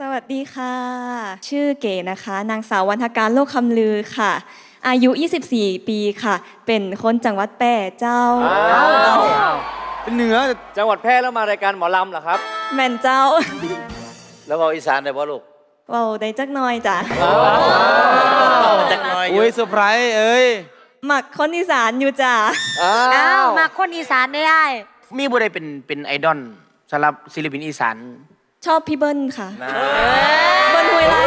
สวัสดีค่ะ ชื่อเก๋นะคะ นางสาววันทการโลกคำลือค่ะ อายุ 24 ปีค่ะ เป็นคนจังหวัดแปร่เจ้าอ้าวเป็นเหนือจังหวัดแพร่แล้วมารายการหมอลำเหรอครับ แม่นเจ้าแล้วเราอีสานได้ป่ะลูกเว้าได้จักหน่อยจ้ะจักหน้อยออุ้ยู่ยเซอร์ไพรส์เอ้ยหมักคนอีสานอยู่จ้ะอ้าอ้าววมาคนอีสานได้ไอ้มีบุได้เป็นเป็นไอดอลสำหรับศิลปินอีสาน ชอบพี่เบิ้ลค่ะ นะเบิ้ลห้วยไร่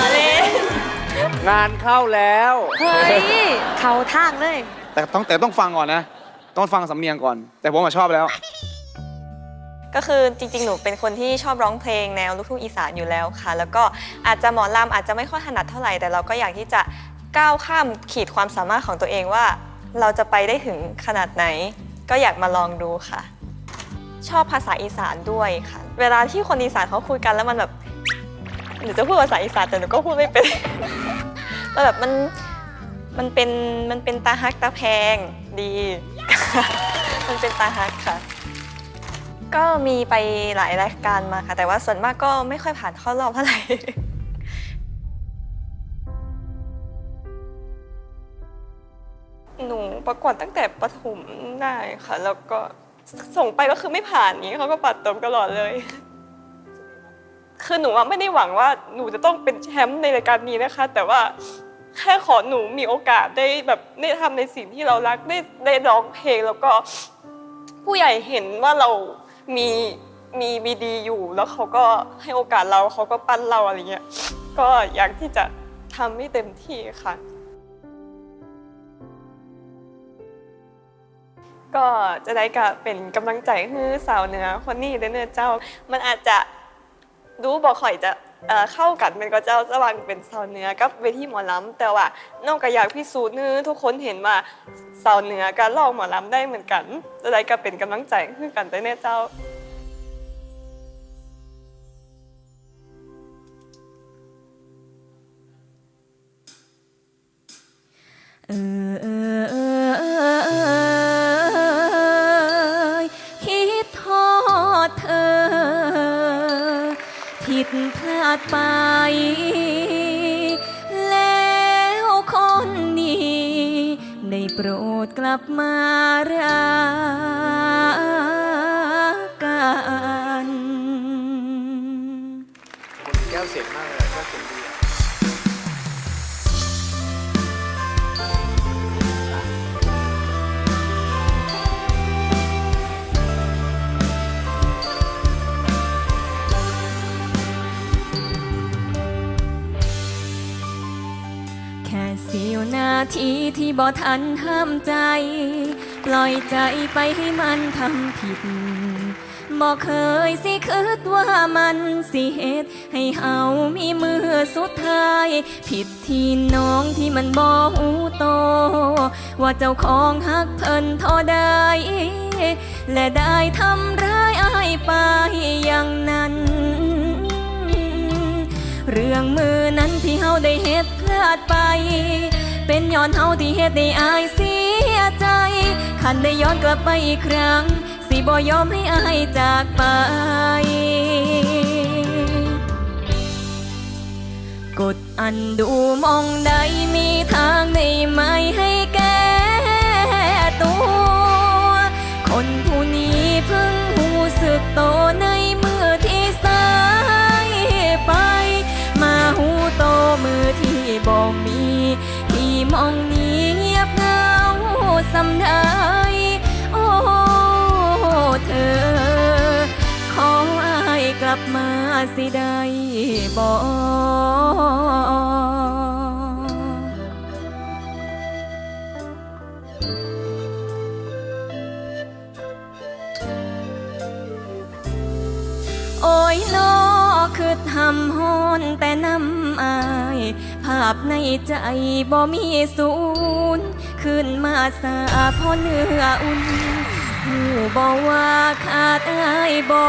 หาเล่นงานเข้าแล้ว เฮ้ย เขาทางเลย แต่ต้องแต่ต้องฟังก่อนนะ ต้องฟังสำเนียงก่อน แต่ผมอะชอบแล้ว ก็คือจริงๆ หนูเป็นคนที่ชอบร้องเพลงแนวลูกทุ่งอีสานอยู่แล้วค่ะ แล้วก็อาจจะหมอลำอาจจะไม่ค่อยถนัดเท่าไหร่ แต่เราก็อยากที่จะก้าวข้ามขีดความสามารถของตัวเองว่า เราจะไปได้ถึงขนาดไหน ก็อยากมาลองดูค่ะ ชอบภาษาอีสานด้วยค่ะ เวลาที่คนอีสานเขาคุยกันแล้วมันแบบหนูจะพูดภาษาอีสานแต่หนูก็พูดไม่เป็นมันแบบมันมันเป็นมันเป็นตาฮักตาแพงดี มันเป็นตาฮักค่ะ ก็มีไปหลายรายการมาค่ะ แต่ว่าส่วนมากก็ไม่ค่อยผ่านเข้ารอบเท่าไหร่หนูประกวดตั้งแต่ประถมได้ค่ะ แล้วก็ ส่งไปก็คือไม่ผ่านนี้เขาก็ปัดตกตลอดเลย คือหนูว่าไม่ได้หวังว่าหนูจะต้องเป็นแชมป์ในรายการนี้นะคะ แต่ว่าแค่ขอหนูมีโอกาสได้แบบได้ทำในสิ่งที่เรารักได้ได้ร้องเพลงแล้วก็ผู้ใหญ่เห็นว่าเรามีมีมีดีอยู่แล้วเขาก็ให้โอกาสเราเขาก็ปั้นเราอะไรเงี้ยก็อยากที่จะทำให้เต็มที่ค่ะ ก็จะได้กับเป็นกำลังใจให้สาวเหนือคนนี้เด้อเนื้อเจ้า มันอาจจะดูบอกข่อยจะเอ่อเข้ากันเป็นก็เจ้าระหว่างเป็นสาวเหนือกับเวทีหมอลำแต่ว่าน้องก็อยากพิสูจน์ให้ทุกคนเห็นว่าสาวเหนือการลองหมอลำได้เหมือนกัน จะได้ก็เป็นกำลังใจให้กันเด้อเนื้อเจ้า ผิดพลาดไป แล้วคนนี้ได้โปรดกลับมารักกันแก้วเสียงมากเลยแก้วเสียงดี เสี้ยวนาทีที่บ่ทันห้ามใจ ปล่อยใจไปให้มันทำผิดบ่เคยสิคิดว่ามันสิเหตุให้เฮามีมือสุดท้าย ผิดที่น้องที่มันบ่หูโต ว่าเจ้าของฮักเพิ่นท่าใดและได้ทำร้ายอายไปอย่างนั้น เรื่องมือนั้นที่เฮาได้เฮ็ดพลาดไป เป็นย้อนเฮาที่เฮ็ดได้อายเสียใจ คันได้ย้อนกลับไปอีกครั้ง สิบ่ยอมให้อายจากไป กดอันดูมองใดมีทางได้ไหม บ่มีที่มองเงียบเหงาสำได้โอ้เธอ ขออายกลับมาสิได้บ่โอ้ยนอคือทำฮอนแต่น้ำอายาพในใจบ่มีศูนย์ขึ้นมาสาพอเนื้ออุ่นหูบอกว่าขาดอายบ่